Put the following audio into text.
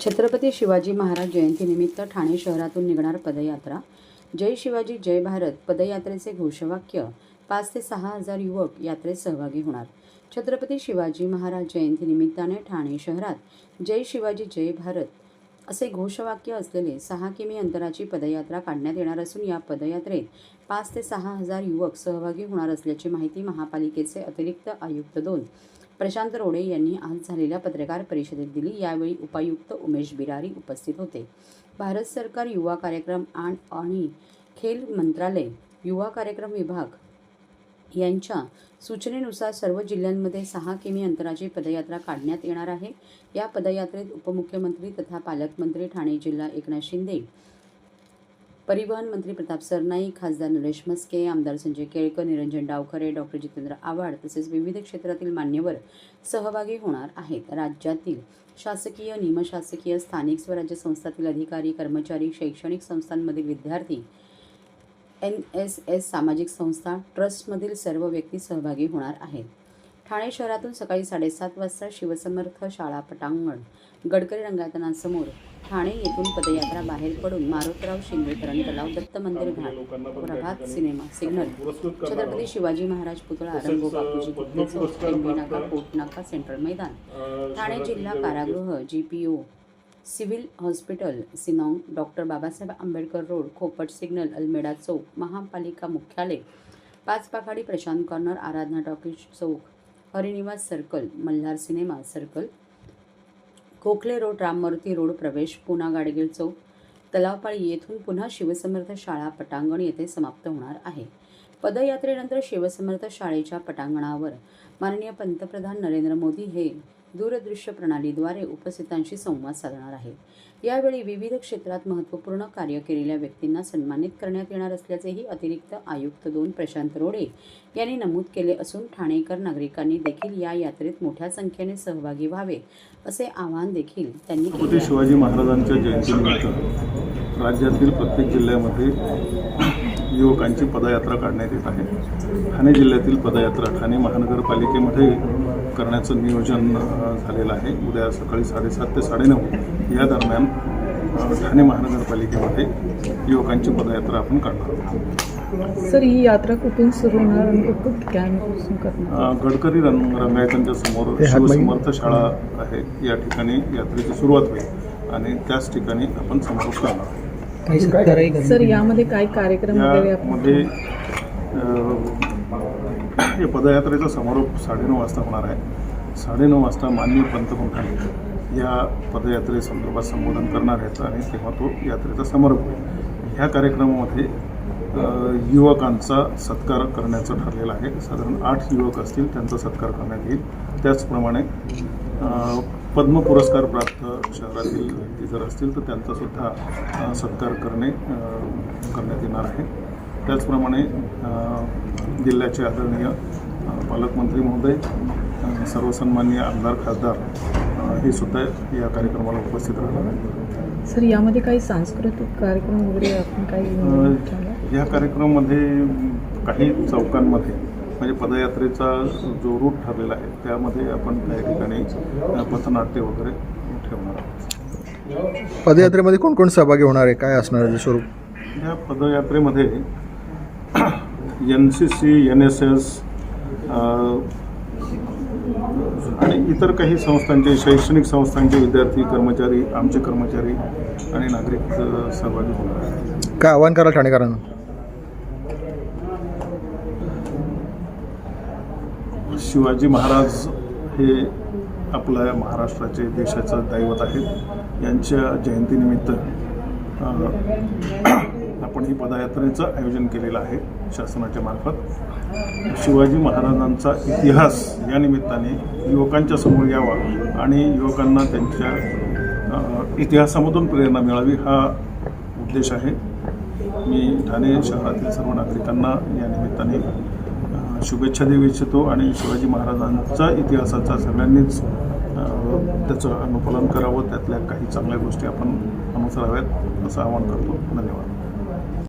छत्रपती शिवाजी महाराज जयंतीनिमित्त ठाणे शहरातून निघणार पदयात्रा. जय शिवाजी जय भारत. पदयात्रेचे घोषवाक्य पाच ते सहा हजार युवक यात्रेत सहभागी होणार. छत्रपती शिवाजी महाराज जयंतीनिमित्ताने ठाणे शहरात जय शिवाजी जय भारत असे घोषवाक्य असलेले सहा किमी अंतराची पदयात्रा काढण्यात येणार असून या पदयात्रेत पाच ते सहा हजार युवक सहभागी होणार असल्याची माहिती महापालिकेचे अतिरिक्त आयुक्त दोन प्रशांत रोडे यांनी आज झालेल्या पत्रकार परिषदेत दिली. यावेळी उपायुक्त उमेश बिरारी उपस्थित होते. भारत सरकार युवा कार्यक्रम आणि खेल मंत्रालय युवा कार्यक्रम विभाग यांच्या सूचनेनुसार सर्व जिल्ह्यांमध्ये सहा किमी अंतराची पदयात्रा काढण्यात येणार आहे. या पदयात्रेत उपमुख्यमंत्री तथा पालकमंत्री ठाणे जिल्हा एकनाथ शिंदे परिवहन मंत्री प्रताप सरनाईक खासदार नरेश मस्के आमदार संजय केळकर निरंजन डावखरे डॉक्टर जितेंद्र आव्हाड तसेच विविध क्षेत्रातील मान्यवर सहभागी होणार आहेत. राज्यातील शासकीय निमशासकीय स्थानिक स्वराज्य संस्थातील अधिकारी कर्मचारी शैक्षणिक संस्थांमधील विद्यार्थी एन एस एस सामाजिक संस्था ट्रस्टमधील सर्व व्यक्ती सहभागी होणार आहेत. ठाणे शहरातून सकाळी साडेसात वाजता शिवसमर्थ शाळा पटांगण गडकरी रंगायतनासमोर ठाणे येथून पदयात्रा बाहेर पडून मारुतराव शिंदे तरण तलाव दत्त मंदिर घाट प्रभात सिनेमा सिग्नल. छत्रपती शिवाजी महाराज पुतळा Rango Bapuji Gupte chowk MB naka court naka central मैदान. ठाणे जिल्हा कारागृह G P O civil hospital सिनॉंग doctor Babasaheb Ambedkar road Khopat signal Almeda चौक महापालिका मुख्यालय पाच पाखाडी प्रशांत कॉर्नर आराधना टॉकीज चौक Harinivas circle Malhar cinema circle Khokhale road Ramamurti road प्रवेश पुना गाडगीळ चौक तलावपाळी येथून पुन्हा शिवसमर्थ शाळा पटांगण येथे समाप्त होणार आहे. पदयात्रेनंतर शिवसमर्थ शाळेच्या पटांगणावर माननीय पंतप्रधान नरेंद्र मोदी हे दूरदृश्य प्रणालीद्वारे उपस्थितांशी संवाद साधणार आहेत यावेळी विविध क्षेत्रात महत्त्वपूर्ण कार्य केलेल्या व्यक्तींना सन्मानित करण्यात येणार असल्याचेही अतिरिक्त आयुक्त दोन प्रशांत रोडे यांनी नमूद केले असून ठाणेकर नागरिकांनी देखील या यात्रेत मोठ्या संख्येने सहभागी व्हावे असे आवाहन देखील त्यांनी केले आहे. शिवाजी महाराजांच्या जयंतीनिमित्त राज्यातील प्रत्येक जिल्ह्यामध्ये युवकांची पदयात्रा काढण्यात येत आहे ठाणे जिल्ह्यातील पदयात्रा ठाणे महानगरपालिकेमध्ये करण्याचं नियोजन झालेलं आहे. उद्या सकाळी साडेसात ते साडेनऊ या दरम्यान ठाणे महानगरपालिकेमध्ये युवकांची पदयात्रा आपण काढणार आहोत. सर ही यात्रा कुठून सुरू होणार आणि गडकरी रंग रंगायतांच्या समोर शिवसमर्थ शाळा आहे. या ठिकाणी यात्रेची सुरुवात होईल आणि त्याच ठिकाणी आपण समारोप करणार सर यामध्ये काय कार्यक्रम यामध्ये राष्ट्रीय पदयात्रेचा समारोप साडेनऊ वाजता होणार आहे. साडेनऊ वाजता माननीय पंतप्रधान या पदयात्रेसंदर्भात संबोधन करणार आहेत आणि तेव्हा तो यात्रेचा समारोप होईल. ह्या कार्यक्रमामध्ये युवकांचा सत्कार करण्याचं ठरलेलं आहे. साधारण आठ युवक असतील त्यांचा सत्कार करण्यात येईल. त्याचप्रमाणे पद्म पुरस्कार प्राप्त शहरातील व्यक्ती जर असतील तर त्यांचासुद्धा सत्कार करणे करण्यात येणार आहे. त्याचप्रमाणे जिल्ह्याचे आदरणीय पालकमंत्री महोदय अ, सर्व सन्माननीय आमदार खासदार हे सुद्धा या कार्यक्रमाला उपस्थित राहणार आहेत. सर यामध्ये काही सांस्कृतिक कार्यक्रम वगैरे आपण काही? या कार्यक्रमामध्ये काही चौकांमध्ये म्हणजे पदयात्रेचा जो रूट ठरलेला आहे त्यामध्ये आपण काही ठिकाणी पथनाट्य वगैरे ठेवणार आहोत. पदयात्रेमध्ये कोण कोण सहभागी होणार आहे? काय असणार आहे स्वरूप? या पदयात्रेमध्ये N C C N S S आणि इतर काही संस्थांचे शैक्षणिक संस्थांचे विद्यार्थी कर्मचारी आमचे कर्मचारी आणि नागरिक सहभागी होणार आहेत. काय आव्हान करा ठाणेकरांना? शिवाजी महाराज हे आपल्या महाराष्ट्राचे देशाचं दैवत आहेत. यांच्या जयंतीनिमित्त आपण ही पदयात्रेचं आयोजन केलेलं आहे शासनाच्या मार्फत. शिवाजी महाराजांचा इतिहास या निमित्ताने युवकांच्या समोर यावा आणि युवकांना त्यांच्या इतिहासामधून प्रेरणा मिळावी हा उद्देश आहे. मी ठाणे शहरातील सर्व नागरिकांना या निमित्ताने शुभेच्छा देऊ इच्छितो आणि शिवाजी महाराजांचा इतिहासाचा सगळ्यांनीच त्याचं अनुपालन करावं त्यातल्या काही चांगल्या गोष्टी आपण अनुसराव्यात असं आवाहन करतो. धन्यवाद.